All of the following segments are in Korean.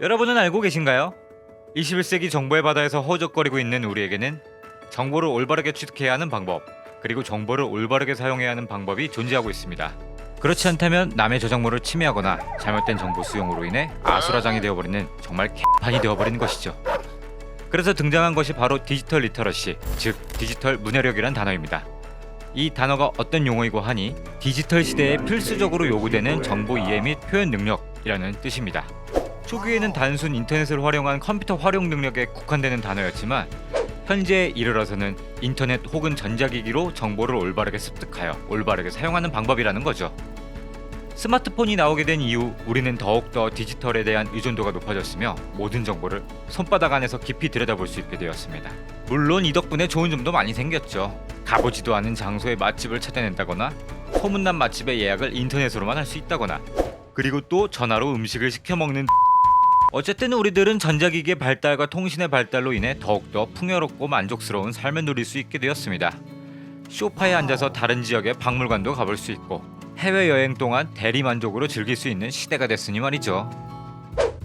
여러분은 알고 계신가요? 21세기 정보의 바다에서 허우적거리고 있는 우리에게는 정보를 올바르게 취득해야 하는 방법, 그리고 정보를 올바르게 사용해야 하는 방법이 존재하고 있습니다. 그렇지 않다면 남의 저작물을 침해하거나 잘못된 정보 수용으로 인해 아수라장이 되어버리는 정말 개판이 되어버리는 것이죠. 그래서 등장한 것이 바로 디지털 리터러시, 즉 디지털 문해력이란 단어입니다. 이 단어가 어떤 용어이고 하니 디지털 시대에 필수적으로 요구되는 정보 이해 및 표현 능력이라는 뜻입니다. 초기에는 단순 인터넷을 활용한 컴퓨터 활용 능력에 국한되는 단어였지만 현재에 이르러서는 인터넷 혹은 전자기기로 정보를 올바르게 습득하여 올바르게 사용하는 방법이라는 거죠. 스마트폰이 나오게 된 이후 우리는 더욱더 디지털에 대한 의존도가 높아졌으며 모든 정보를 손바닥 안에서 깊이 들여다볼 수 있게 되었습니다. 물론 이 덕분에 좋은 점도 많이 생겼죠. 가보지도 않은 장소의 맛집을 찾아낸다거나 소문난 맛집의 예약을 인터넷으로만 할 수 있다거나 그리고 또 전화로 음식을 시켜 먹는 어쨌든 우리들은 전자기기의 발달과 통신의 발달로 인해 더욱더 풍요롭고 만족스러운 삶을 누릴 수 있게 되었습니다. 소파에 앉아서 다른 지역의 박물관도 가볼 수 있고 해외 여행 동안 대리 만족으로 즐길 수 있는 시대가 됐으니 말이죠.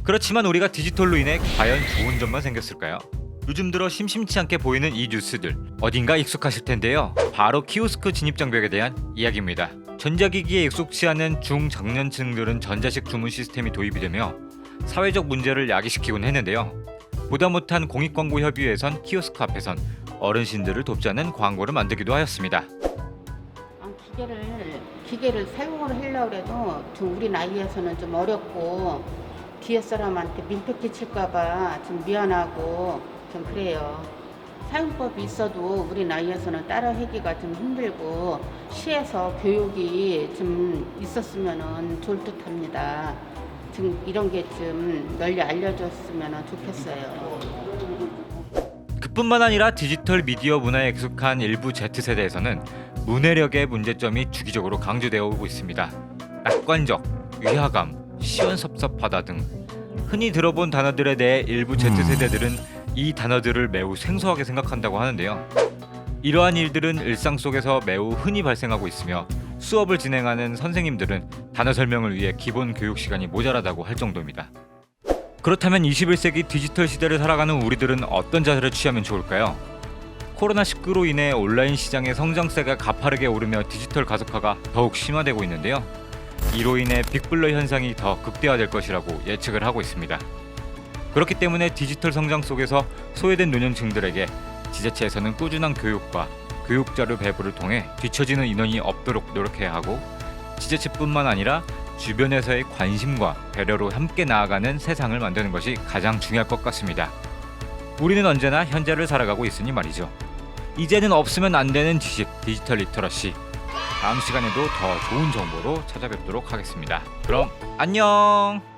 그렇지만 우리가 디지털로 인해 과연 좋은 점만 생겼을까요? 요즘 들어 심심치 않게 보이는 이 뉴스들 어딘가 익숙하실 텐데요. 바로 키오스크 진입 장벽에 대한 이야기입니다. 전자기기에 익숙치 않은 중장년층들은 전자식 주문 시스템이 도입이 되며 사회적 문제를 야기시키곤 했는데요. 보다 못한 공익광고협의회에선 키오스크 앞에선 어르신들을 돕자는 광고를 만들기도 하였습니다. 아, 기계를 기계를 사용을 하려고 해도 좀 우리 나이에서는 좀 어렵고 뒤에 사람한테 민폐 끼칠까봐 좀 미안하고 좀 그래요. 사용법이 있어도 우리 나이에서는 따라하기가 좀 힘들고 시에서 교육이 좀 있었으면은 좋을 듯합니다. 좀 이런 게 좀 널리 알려줬으면 좋겠어요. 그뿐만 아니라 디지털 미디어 문화에 익숙한 일부 Z세대에서는 문해력의 문제점이 주기적으로 강조되어 오고 있습니다. 낙관적, 위화감, 시원섭섭하다 등 흔히 들어본 단어들에 대해 일부 Z세대들은 이 단어들을 매우 생소하게 생각한다고 하는데요. 이러한 일들은 일상 속에서 매우 흔히 발생하고 있으며 수업을 진행하는 선생님들은 단어 설명을 위해 기본 교육 시간이 모자라다고 할 정도입니다. 그렇다면 21세기 디지털 시대를 살아가는 우리들은 어떤 자세를 취하면 좋을까요? 코로나19로 인해 온라인 시장의 성장세가 가파르게 오르며 디지털 가속화가 더욱 심화되고 있는데요. 이로 인해 빅블러 현상이 더 극대화될 것이라고 예측을 하고 있습니다. 그렇기 때문에 디지털 성장 속에서 소외된 노년층들에게 지자체에서는 꾸준한 교육과 교육 자료 배부를 통해 뒤처지는 인원이 없도록 노력해야 하고 지자체뿐만 아니라 주변에서의 관심과 배려로 함께 나아가는 세상을 만드는 것이 가장 중요할 것 같습니다. 우리는 언제나 현재를 살아가고 있으니 말이죠. 이제는 없으면 안 되는 지식 디지털 리터러시. 다음 시간에도 더 좋은 정보로 찾아뵙도록 하겠습니다. 그럼 안녕.